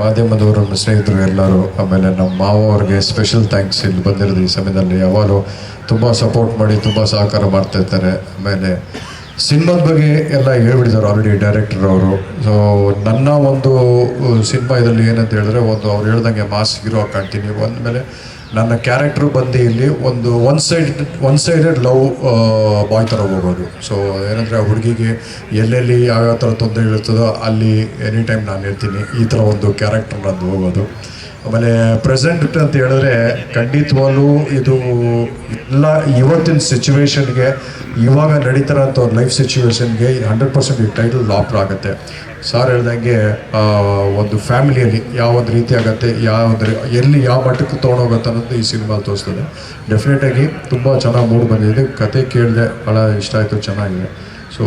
ಮಾಧ್ಯಮದವರು, ನಮ್ಮ ಸ್ನೇಹಿತರು ಎಲ್ಲರೂ ಆಮೇಲೆ ನಮ್ಮ ಮಾವ ಅವ್ರಿಗೆ ಸ್ಪೆಷಲ್ ಥ್ಯಾಂಕ್ಸ್ ಇಲ್ಲಿ ಬಂದಿರೋದು ಈ ಸಮಯದಲ್ಲಿ. ಯಾವಾಗಲೂ ತುಂಬ ಸಪೋರ್ಟ್ ಮಾಡಿ, ತುಂಬ ಸಹಕಾರ ಮಾಡ್ತಾಯಿರ್ತಾರೆ ಆಮೇಲೆ ಸಿನಿಮಾದ ಬಗ್ಗೆ ಎಲ್ಲ ಹೇಳ್ಬಿಟ್ಟಿದ್ದಾರೆ ಆಲ್ರೆಡಿ ಡೈರೆಕ್ಟರ್ ಅವರು. ಸೊ ನನ್ನ ಒಂದು, ಸಿನಿಮಾ ಇದರಲ್ಲಿ ಏನಂತ ಹೇಳಿದ್ರೆ, ಒಂದು ಅವ್ರು ಹೇಳ್ದಂಗೆ ಮಾಸ್ ಹೀರೋ ಕಾಣ್ತೀನಿ. ಒಂದ್ಮೇಲೆ ನನ್ನ ಕ್ಯಾರೆಕ್ಟರ್ ಬಂದು ಇಲ್ಲಿ ಒಂದು one side one sided love boy ಥರ ಹೋಗೋದು. ಸೊ ಏನಂದರೆ ಆ ಹುಡುಗಿಗೆ ಎಲ್ಲೆಲ್ಲಿ ಯಾವ್ಯಾವ ಥರ ತೊಂದರೆ ಇರ್ತದೋ ಅಲ್ಲಿ ಎನಿ ಟೈಮ್ ನಾನು ಇರ್ತೀನಿ ಈ ಥರ ಒಂದು ಕ್ಯಾರೆಕ್ಟರ್ ನಂದು ಹೋಗೋದು. ಆಮೇಲೆ ಪ್ರೆಸೆಂಟ್ ಅಂತ ಹೇಳಿದ್ರೆ ಖಂಡಿತವಾಗ್ಲೂ ಇದು ಎಲ್ಲ ಇವತ್ತಿನ ಸಿಚುವೇಶನ್ಗೆ ಇವಾಗ ನಡೀತಾರ ಅಂತ ಅವ್ರ ಲೈಫ್ ಸಿಚುವೇಶನ್ಗೆ ಹಂಡ್ರೆಡ್ ಪರ್ಸೆಂಟ್ ಈ ಟೈಟಲ್ ಲಾಪ್ರ್ ಆಗುತ್ತೆ. ಸಾರ್ ಹೇಳ್ದಂಗೆ ಒಂದು ಫ್ಯಾಮಿಲಿಯಲ್ಲಿ ಯಾವ ಒಂದು ರೀತಿ ಆಗುತ್ತೆ, ಯಾವ ಎಲ್ಲಿ ಯಾವ ಮಟ್ಟಕ್ಕೆ ತೊಗೊಂಡೋಗುತ್ತೆ ಅನ್ನೋದು ಈ ಸಿನಿಮಾ ತೋರಿಸ್ತದೆ. ಡೆಫಿನೆಟಾಗಿ ತುಂಬ ಚೆನ್ನಾಗಿ ಮೂಡ್ ಬಂದಿದೆ. ಕತೆ ಕೇಳಿದೆ ಭಾಳ ಇಷ್ಟ ಆಯಿತು, ಚೆನ್ನಾಗಿದೆ. ಸೊ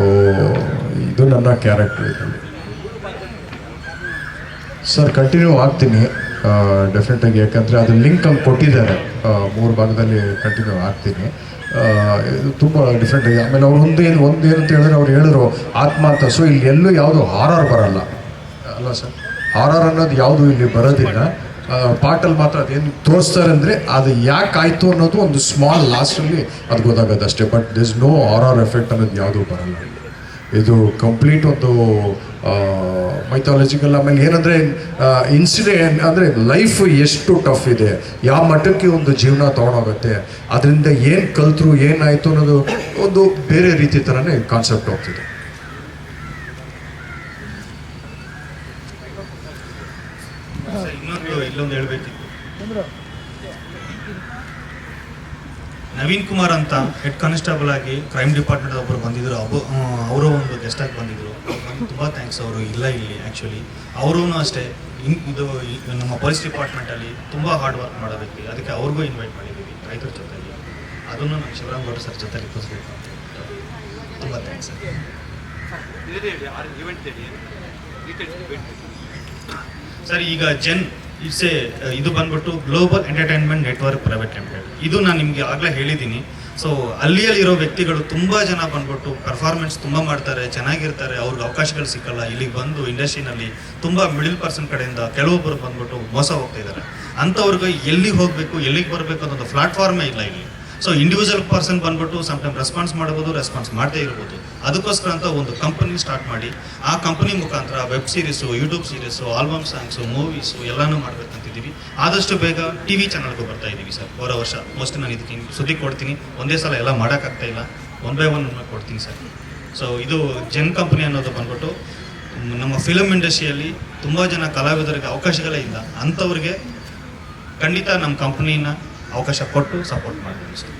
ಇದು ನನ್ನ ಕ್ಯಾರೆಕ್ಟರ್ ಸರ್ ಕಂಟಿನ್ಯೂ ಆಗ್ತೀನಿ. ಡೆಫಿನೆಟಾಗಿ ಯಾಕಂದರೆ ಅದು ಲಿಂಕ್ ಅಲ್ಲಿ ಕೊಟ್ಟಿದ್ದಾರೆ. ಮೂರು ಭಾಗದಲ್ಲಿ ಕಂಟಿನ್ಯೂ ಆಗ್ತೀನಿ ಇದು ತುಂಬ ಡಿಫ್ರೆಂಟ್ ಆಗಿ, ಆಮೇಲೆ ಅವ್ರು ಒಂದೇನು ಏನು ಒಂದು ಏನು ಅಂತ ಹೇಳಿದ್ರೆ ಅವ್ರು ಹೇಳಿದ್ರು, ಆತ್ಮ ಅಂತ. ಸೊ ಇಲ್ಲಿ ಎಲ್ಲೂ ಯಾವುದು ಹಾರರ್ ಬರಲ್ಲ. ಅಲ್ಲ ಸರ್ ಹಾರರ್ ಅನ್ನೋದು ಯಾವುದು ಇಲ್ಲಿ ಬರೋದಿಲ್ಲ. ಪಾಟಲ್ಲಿ ಮಾತ್ರ ಅದೇನು ತೋರಿಸ್ತಾರೆ ಅಂದರೆ ಅದು ಯಾಕೆ ಆಯಿತು ಅನ್ನೋದು ಒಂದು ಸ್ಮಾಲ್ ಲಾಸ್ಟಲ್ಲಿ ಅದು ಗೊತ್ತಾಗೋದು ಅಷ್ಟೇ. But this no horror effect ಅನ್ನೋದು ಯಾವುದೂ ಬರಲ್ಲ. ಇದು ಕಂಪ್ಲೀಟ್ ಒಂದು ಮೈಥಾಲಜಿಕಲ್ ಆಮೇಲೆ ಏನಂದರೆ ಇನ್ಸಿಡೆಂಟ್ ಅಂದರೆ ಲೈಫ್ ಎಷ್ಟು ಟಫ್ ಇದೆ. ಯಾವ ಮಟ್ಟಕ್ಕೆ ಒಂದು ಜೀವನ ತೊಗೊಂಡೋಗುತ್ತೆ. ಅದರಿಂದ ಏನು ಕಲ್ತರು, ಏನಾಯಿತು ಅನ್ನೋದು ಒಂದು ಬೇರೆ ರೀತಿ ಥರನೇ ಕಾನ್ಸೆಪ್ಟ್ ಹೋಗ್ತಿದೆ. ಇನ್ನೊಂದು ಇಲ್ಲೊಂದು ಹೇಳ್ಬೇಕಿತ್ತು. ನವೀನ್ ಕುಮಾರ್ ಅಂತ ಹೆಡ್ ಕಾನ್ಸ್ಟೇಬಲ್ ಆಗಿ ಕ್ರೈಮ್ ಡಿಪಾರ್ಟ್ಮೆಂಟ್ ಒಬ್ಬರು ಬಂದಿದ್ರು. ಅವರು ಒಂದು ಗೆಸ್ಟ್ ಆಗಿ ಬಂದಿದ್ರು. ತುಂಬ ಥ್ಯಾಂಕ್ಸ್ ಅವರು ಇಲ್ಲ ಇಲ್ಲಿ ಆ್ಯಕ್ಚುಲಿ ಅವರೂ ಅಷ್ಟೇ. ಇನ್ ಇದು ನಮ್ಮ ಪೊಲೀಸ್ ಡಿಪಾರ್ಟ್ಮೆಂಟಲ್ಲಿ ತುಂಬ ಹಾರ್ಡ್ ವರ್ಕ್ ಮಾಡೋದಕ್ಕೆ ಅದಕ್ಕೆ ಅವ್ರಿಗೂ ಇನ್ವೈಟ್ ಮಾಡಿದ್ದೀವಿ ರೈತರ ಜೊತೆಗೆ ಅದನ್ನು ನಮ್ಮ ಶಿವರಾಮ್ ಗೌಡ ಸರ್ ಜೊತೆ ಕೂರಿಸ್ಬೇಕು ತುಂಬ ಥ್ಯಾಂಕ್ಸ್ ಸರ್ ಈಗ ಜೆನ್ ಇಟ್ಸ್ ಎ ಇದು ಬಂದ್ಬಿಟ್ಟು global entertainment network private limited. ಇದು ನಾನು ನಿಮಗೆ ಆಗಲೇ ಹೇಳಿದ್ದೀನಿ ಸೊ, ಅಲ್ಲಿಯಲ್ಲಿರೋ ವ್ಯಕ್ತಿಗಳು ತುಂಬ ಜನ ಬಂದ್ಬಿಟ್ಟು ಪರ್ಫಾರ್ಮೆನ್ಸ್ ತುಂಬ ಮಾಡ್ತಾರೆ, ಚೆನ್ನಾಗಿರ್ತಾರೆ, ಅವ್ರಿಗೆ ಅವಕಾಶಗಳು ಸಿಕ್ಕಲ್ಲ, ಇಲ್ಲಿಗೆ ಬಂದು ಇಂಡಸ್ಟ್ರಿನಲ್ಲಿ ತುಂಬ ಮಿಡಿಲ್ ಪರ್ಸನ್ ಕಡೆಯಿಂದ ಕೆಲವೊಬ್ಬರು ಬಂದ್ಬಿಟ್ಟು ಮೋಸ ಹೋಗ್ತಾ ಇದ್ದಾರೆ ಅಂಥವ್ರಿಗೆ ಎಲ್ಲಿಗೆ ಹೋಗಬೇಕು, ಎಲ್ಲಿಗೆ ಬರಬೇಕು ಅನ್ನೋದು ಪ್ಲಾಟ್ಫಾರ್ಮೇ ಇಲ್ಲ ಇಲ್ಲಿ. ಸೊ ಇಂಡಿವಿಜುವಲ್ ಪರ್ಸನ್ ಬಂದ್ಬಿಟ್ಟು ಟೈಮ್ ರೆಸ್ಪಾನ್ಸ್ ಮಾಡಬಹುದು ರೆಸ್ಪಾನ್ಸ್ ಮಾಡದೇ ಇರ್ಬೋದು. ಅದಕ್ಕೋಸ್ಕರ ಅಂತ ಒಂದು ಕಂಪನಿ ಸ್ಟಾರ್ಟ್ ಮಾಡಿ, ಆ ಕಂಪನಿ ಮುಖಾಂತರ web series YouTube series album songs movies ಎಲ್ಲನೂ ಮಾಡ್ಬೇಕಂತಿದ್ದೀವಿ. ಆದಷ್ಟು ಬೇಗ ಟಿ ವಿ ಚಾನಲ್ಗೂ ಬರ್ತಾ ಇದ್ದೀವಿ ಸರ್ ಹೊರ ವರ್ಷ. ಮೋಸ್ಟ್ ನಾನು ಇದಕ್ಕೆ ಸುದ್ದಿ ಕೊಡ್ತೀನಿ. ಒಂದೇ ಸಲ ಎಲ್ಲ ಮಾಡೋಕ್ಕಾಗ್ತಾ ಇಲ್ಲ. ಒನ್ ಬೈ ಒನ್ ಕೊಡ್ತೀನಿ ಸರ್. ಸೊ ಇದು ಜೆನ್ ಕಂಪನಿ ಅನ್ನೋದು ಬಂದ್ಬಿಟ್ಟು, ನಮ್ಮ ಫಿಲಮ್ ಇಂಡಸ್ಟ್ರಿಯಲ್ಲಿ ತುಂಬ ಜನ ಕಲಾವಿದರಿಗೆ ಅವಕಾಶಗಳೇ ಇಲ್ಲ. ಅಂಥವ್ರಿಗೆ ಖಂಡಿತ ನಮ್ಮ ಕಂಪ್ನಿನ ಅವಕಾಶ ಕೊಟ್ಟು ಸಪೋರ್ಟ್ ಮಾಡ್ತೀವಿ ಸರ್